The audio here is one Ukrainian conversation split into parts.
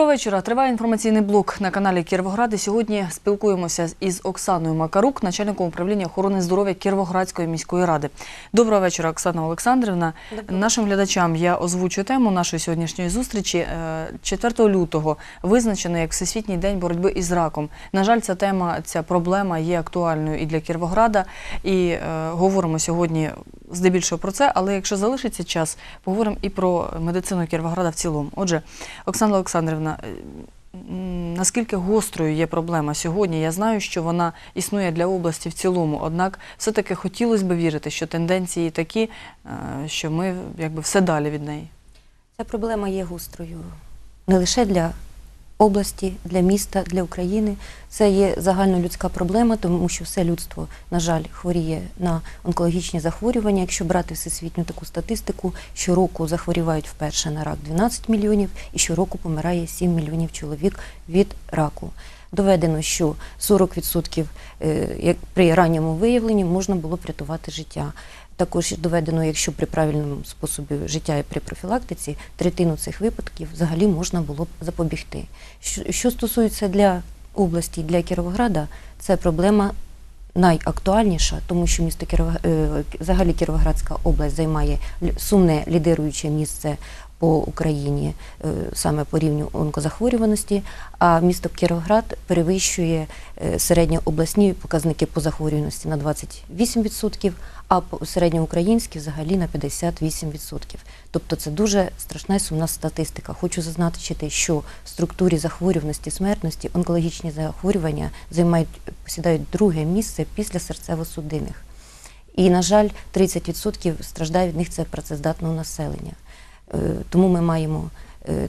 Доброго вечора. Триває інформаційний блок на каналі Кіровоград. І сьогодні спілкуємося із Оксаною Макарук, начальником управління охорони здоров'я Кіровоградської міської ради. Доброго вечора, Оксана Олександрівна. Нашим глядачам я озвучу тему нашої сьогоднішньої зустрічі. Е, 4 лютого визначено як Всесвітній день боротьби із раком. На жаль, ця тема, ця проблема є актуальною і для Кіровограда. І е, говоримо сьогодні здебільшого про це. Але якщо залишиться час, поговоримо і про медицину Кіровограда в цілому. Отже, Оксана Олександрівна, е, наскільки гострою є проблема сьогодні? Я знаю, що вона існує для області в цілому. Однак, все-таки хотілося б вірити, що тенденції такі, е, що ми якби все далі від неї. Ця проблема є гострою не лише для області, для міста, для України. Це є загальнолюдська проблема, тому що все людство, на жаль, хворіє на онкологічні захворювання. Якщо брати всесвітню таку статистику, щороку захворівають вперше на рак 12 мільйонів, і щороку помирає 7 мільйонів чоловік від раку. Доведено, що 40% е, як при ранньому виявленні можна було б рятувати життя. Також доведено, якщо при правильному способі життя і при профілактиці, третину цих випадків взагалі можна було б запобігти. Що, стосується для області, для Кіровограда, це проблема найактуальніша, тому що місто Кіровог... е, взагалі Кіровоградська область займає сумне лідируюче місце по Україні е, саме по рівню онкозахворюваності, а місто Кіровоград перевищує е, середньообласні показники по захворюваності на 28%, а середньоукраїнські взагалі на 58%. Тобто це дуже страшна і сумна статистика. Хочу зазначити, що в структурі захворюваності смертності онкологічні захворювання займають посідають друге місце після серцево-судинних. І, на жаль, 30% страждає від них це працездатного населення. Е, Тому ми маємо е,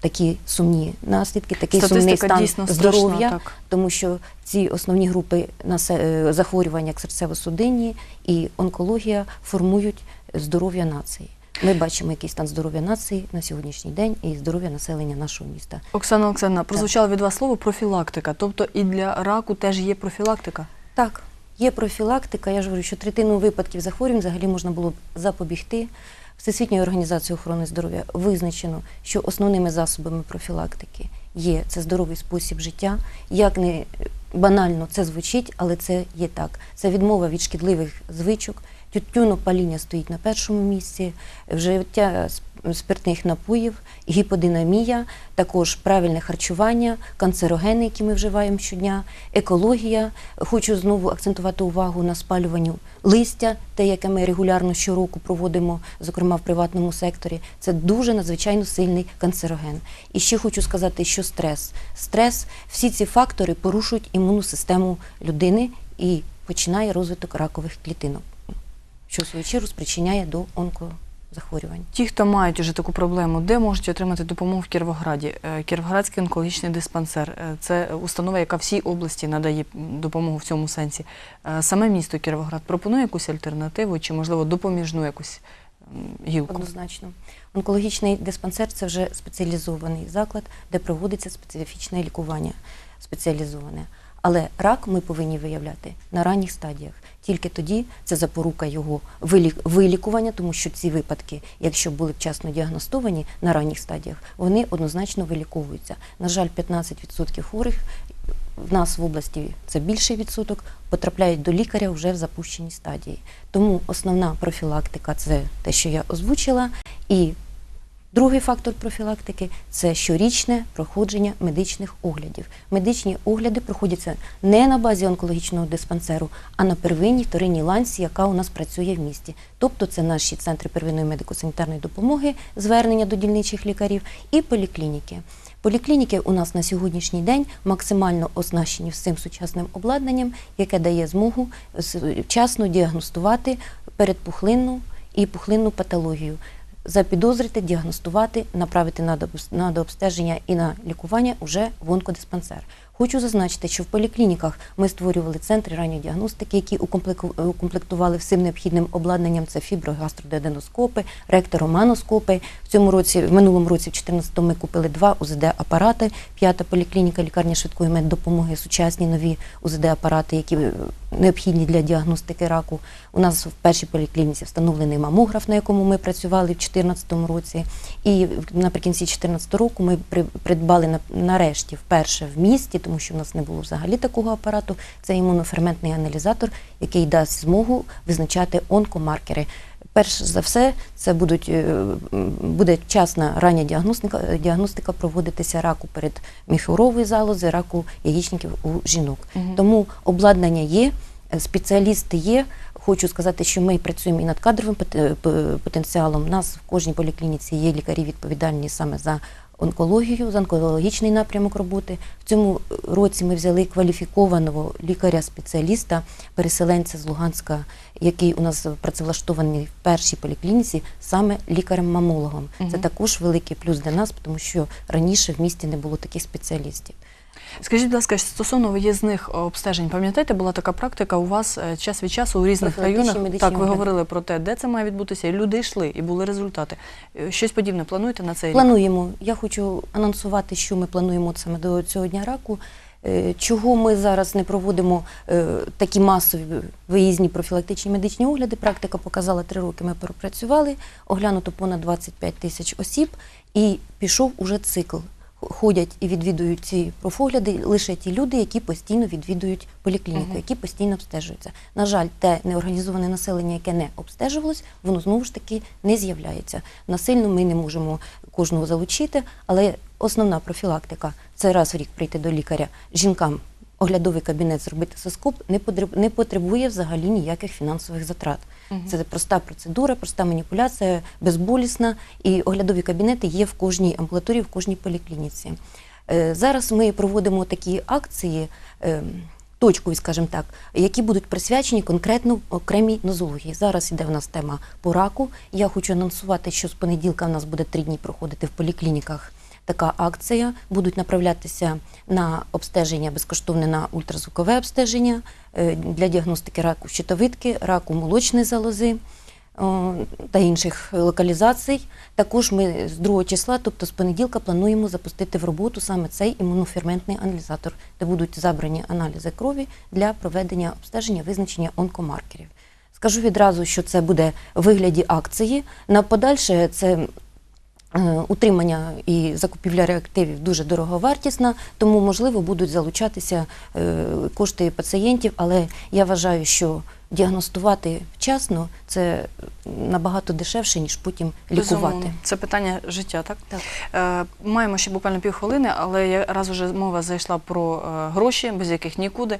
такі сумні наслідки, такий сумний стан здоров'я, тому що ці основні групи е, захворювань, як серцево-судинні і онкологія, формують здоров'я нації. Ми бачимо, який стан здоров'я нації на сьогоднішній день і здоров'я населення нашого міста. Оксана Олександровна, прозвучало від вас слово профілактика. Тобто і для раку теж є профілактика. Так, є профілактика. Я ж говорю, що третину випадків захворювань взагалі можна було б запобігти. Всесвітньою організацією охорони здоров'я визначено, що основними засобами профілактики є це здоровий спосіб життя. Як не банально це звучить, але це є так. Це відмова від шкідливих звичок. Тютюнопаління стоїть на першому місці, вжиття спиртних напоїв, гіподинамія, також правильне харчування, канцерогени, які ми вживаємо щодня, екологія. Хочу знову акцентувати увагу на спалюванню листя, те, яке ми регулярно щороку проводимо, зокрема в приватному секторі. Це дуже надзвичайно сильний канцероген. І ще хочу сказати, що стрес. Стрес, всі ці фактори порушують імунну систему людини і починає розвиток ракових клітинок, що в свою чергу спричиняє до онкозахворювань. Ті, хто мають уже таку проблему, де можуть отримати допомогу в Кіровограді? Е, Кіровоградський онкологічний диспансер е, це установа, яка всій області надає допомогу в цьому сенсі. Е, Саме місто Кіровоград пропонує якусь альтернативу чи, можливо, допоміжну якусь гілку? Однозначно. Онкологічний диспансер це вже спеціалізований заклад, де проводиться специфічне лікування спеціалізоване. Але рак ми повинні виявляти на ранніх стадіях. Тільки тоді це запорука його вилікування, тому що ці випадки, якщо були вчасно діагностовані на ранніх стадіях, вони однозначно виліковуються. На жаль, 15% хворих в нас в області це більший відсоток, потрапляють до лікаря вже в запущеній стадії. Тому основна профілактика це те, що я озвучила. І другий фактор профілактики це щорічне проходження медичних оглядів. Медичні огляди проходяться не на базі онкологічного диспансеру, а на первинній вторинній ланці, яка у нас працює в місті. Тобто це наші центри первинної медико-санітарної допомоги, звернення до дільничих лікарів і поліклініки. Поліклініки у нас на сьогоднішній день максимально оснащені всім сучасним обладнанням, яке дає змогу вчасно діагностувати передпухлинну і пухлинну патологію, запідозрити, діагностувати, направити на дообс- на дообстеження і на лікування уже в онкодиспансер. Хочу зазначити, що в поліклініках ми створювали центри ранньої діагностики, які укомплеку- укомплектували всім необхідним обладнанням. Це фіброгастродеоденоскопи, ректороманоскопи. В цьому році, в минулому році, в 2014 ми купили два УЗД-апарати. П'ята поліклініка, лікарня швидкої меддопомоги, сучасні нові УЗД-апарати, які е, необхідні для діагностики раку. У нас в першій поліклініці встановлений мамограф, на якому ми працювали в 2014 році. І наприкінці 2014 року ми при- придбали на- нарешті вперше в місті, тому що в нас не було взагалі такого апарату. Це імуноферментний аналізатор, який дасть змогу визначати онкомаркери. Перш за все, це будуть, е, буде вчасна рання діагностика, діагностика проводитися раку перед міхурової залози, раку яєчників у жінок. Мгм. Тому обладнання є, е, спеціалісти є. Хочу сказати, що ми працюємо і над кадровим е, потенціалом. У нас в кожній поліклініці є лікарі відповідальні саме за онкологію, з онкологічний напрямок роботи. В цьому році ми взяли кваліфікованого лікаря-спеціаліста, переселенця з Луганська, який у нас працевлаштований в першій поліклініці саме лікарем-мамологом. Це також великий плюс для нас, тому що раніше в місті не було таких спеціалістів. Скажіть, будь ласка, стосовно виїзних обстежень, пам'ятаєте, була така практика у вас е, час від часу у різних районах? Так, ви говорили про те, де це має відбутися, і люди йшли, і були результати. Е, Щось подібне плануєте на цей рік? Плануємо. Я хочу анонсувати, що ми плануємо саме до цього дня раку. Е, Чого ми зараз не проводимо е, такі масові виїзні профілактичні медичні огляди? Практика показала три роки. Ми пропрацювали, оглянуто понад 25 тисяч осіб, і пішов уже цикл. Ходять і відвідують ці профогляди лише ті люди, які постійно відвідують поліклініку, які постійно обстежуються. На жаль, те неорганізоване населення, яке не обстежувалось, воно знову ж таки не з'являється. Насильно ми не можемо кожного залучити, але основна профілактика це раз в рік прийти до лікаря жінкам. Оглядовий кабінет зробити соскоп не потребує взагалі ніяких фінансових затрат. Це проста процедура, проста маніпуляція, безболісна. І оглядові кабінети є в кожній амбулаторії, в кожній поліклініці. Е, Зараз ми проводимо такі акції. е, Точкові, скажімо так, які будуть присвячені конкретно окремій нозології. Зараз іде в нас тема по раку. Я хочу анонсувати, що з понеділка в нас буде три дні проходити в поліклініках така акція. Будуть направлятися на обстеження безкоштовне на ультразвукове обстеження е, для діагностики раку щитовидки, раку молочної залози та інших локалізацій. Також ми з 2 числа, тобто з понеділка, плануємо запустити в роботу саме цей імуноферментний аналізатор, де будуть забрані аналізи крові для проведення обстеження визначення онкомаркерів. Скажу відразу, що це буде в вигляді акції. На подальше це е, утримання і закупівля реактивів дуже дороговартісна, тому можливо будуть залучатися е, кошти пацієнтів, але я вважаю, що діагностувати вчасно це набагато дешевше, ніж потім лікувати. Безумовно. Це питання життя, так? Так. Е, маємо ще буквально півхвилини, але я- раз уже мова зайшла про е, гроші, без яких нікуди.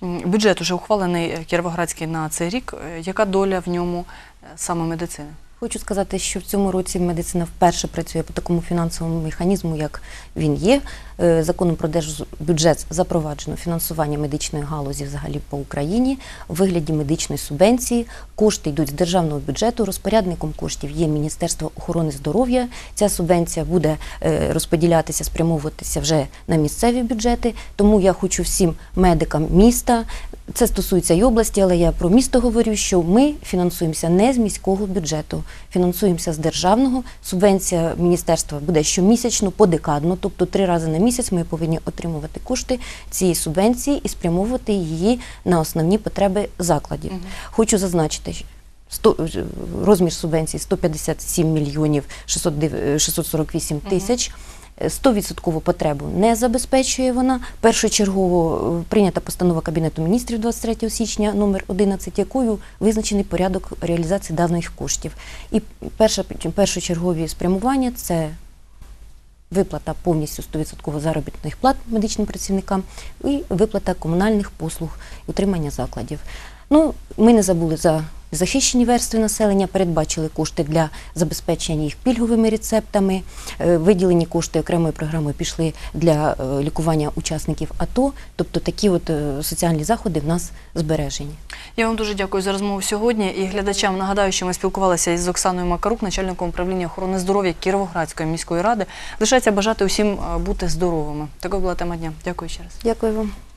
Бюджет уже ухвалений е, Кіровоградський на цей рік. Е, Яка доля в ньому е, саме медицини? Хочу сказати, що в цьому році медицина вперше працює по такому фінансовому механізму, як він є. Е, Законом про держбюджет запроваджено фінансування медичної галузі взагалі по Україні у вигляді медичної субвенції. Кошти йдуть з державного бюджету. Розпорядником коштів є Міністерство охорони здоров'я. Ця субвенція буде е, розподілятися, спрямовуватися вже на місцеві бюджети. Тому я хочу всім медикам міста. Це стосується і області, але я про місто говорю, що ми фінансуємося не з міського бюджету, фінансуємося з державного. Субвенція міністерства буде щомісячно, подекадно, тобто три рази на місяць ми повинні отримувати кошти цієї субвенції і спрямовувати її на основні потреби закладів. Мгм. Хочу зазначити. що 100, розмір субвенції 157 мільйонів 609 648 тисяч. 100% потребу не забезпечує вона. Першочергово е, прийнята постанова Кабінету міністрів 23 січня номер 11, якою визначений порядок реалізації даних коштів. І перше, першочергові спрямування це виплата повністю 100% заробітних плат медичним працівникам і виплата комунальних послуг утримання закладів. Ну, ми не забули за захищені верстви населення, передбачили кошти для забезпечення їх пільговими рецептами. Е, Виділені кошти окремої програми пішли для е, лікування учасників АТО. Тобто такі от е, соціальні заходи в нас збережені. Я вам дуже дякую за розмову сьогодні. І глядачам нагадаю, що ми спілкувалися із Оксаною Макарук, начальником управління охорони здоров'я Кіровоградської міської ради. Лишається бажати усім бути здоровими. Такою була тема дня. Дякую ще раз. Дякую вам.